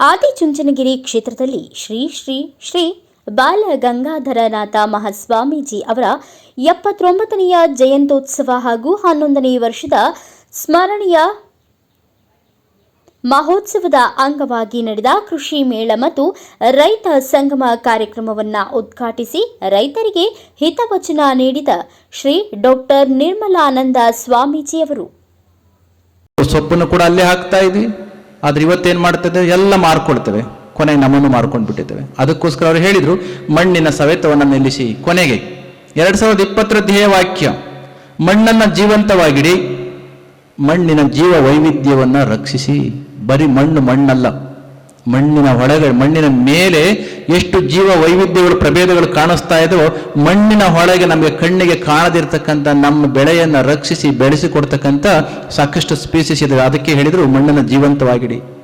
ಆದಿಚುಂಚನಗಿರಿ ಕ್ಷೇತ್ರದಲ್ಲಿ ಶ್ರೀ ಶ್ರೀ ಶ್ರೀ ಬಾಲ ಗಂಗಾಧರನಾಥ ಮಹಾಸ್ವಾಮೀಜಿ ಅವರ ಎಪ್ಪತ್ತೊಂಬತ್ತನೆಯ ಜಯಂತ್ಯೋತ್ಸವ ಹಾಗೂ ಹನ್ನೊಂದನೇ ವರ್ಷದ ಸ್ಮರಣೀಯ ಮಹೋತ್ಸವದ ಅಂಗವಾಗಿ ನಡೆದ ಕೃಷಿ ಮೇಳ ಮತ್ತು ರೈತ ಸಂಗಮ ಕಾರ್ಯಕ್ರಮವನ್ನು ಉದ್ಘಾಟಿಸಿ ರೈತರಿಗೆ ಹಿತವಚನ ನೀಡಿದ ಶ್ರೀ ಡಾಕ್ಟರ್ ನಿರ್ಮಲಾನಂದ ಸ್ವಾಮೀಜಿಯವರು ಸೊಪ್ಪನ್ನು ಕೂಡ ಅಲ್ಲೇ ಹಾಕ್ತಾ ಇದ್ವಿ. ಆದ್ರೆ ಇವತ್ತೇನ್ ಮಾಡ್ತದೆ ಎಲ್ಲ ಮಾರ್ಕೊಳ್ತೇವೆ. ಕೊನೆಗೆ ನಮ್ಮನ್ನು ಮಾರ್ಕೊಂಡು ಬಿಟ್ಟಿದ್ದೇವೆ ಅದಕ್ಕೋಸ್ಕರ ಅವರು ಹೇಳಿದ್ರು, ಮಣ್ಣಿನ ಸವೆತವನ್ನು ನಿಲ್ಲಿಸಿ ಕೊನೆಗೆ. ಎರಡ್ ಸಾವಿರದ ಇಪ್ಪತ್ತರ ಧ್ಯೇಯ ವಾಕ್ಯ, ಮಣ್ಣನ್ನ ಜೀವಂತವಾಗಿಡಿ, ಮಣ್ಣಿನ ಜೀವ ವೈವಿಧ್ಯವನ್ನ ರಕ್ಷಿಸಿ. ಬರೀ ಮಣ್ಣು ಮಣ್ಣಲ್ಲ. ಮಣ್ಣಿನ ಒಳಗಡೆ ಮಣ್ಣಿನ ಮೇಲೆ ಎಷ್ಟು ಜೀವ ವೈವಿಧ್ಯಗಳು ಪ್ರಭೇದಗಳು ಕಾಣಿಸ್ತಾ ಇದೋ ಮಣ್ಣಿನ ಒಳಗೆ ನಮಗೆ ಕಣ್ಣಿಗೆ ಕಾಣದಿರ್ತಕ್ಕಂಥ ನಮ್ಮ ಬೆಳೆಯನ್ನು ರಕ್ಷಿಸಿ ಬೆಳೆಸಿಕೊಡ್ತಕ್ಕಂಥ ಸಾಕಷ್ಟು ಸ್ಪೀಸೀಸ್ ಇದೆ ಅದಕ್ಕೆ ಹೇಳಿದರು ಮಣ್ಣನ್ನು ಜೀವಂತವಾಗಿಡಿ.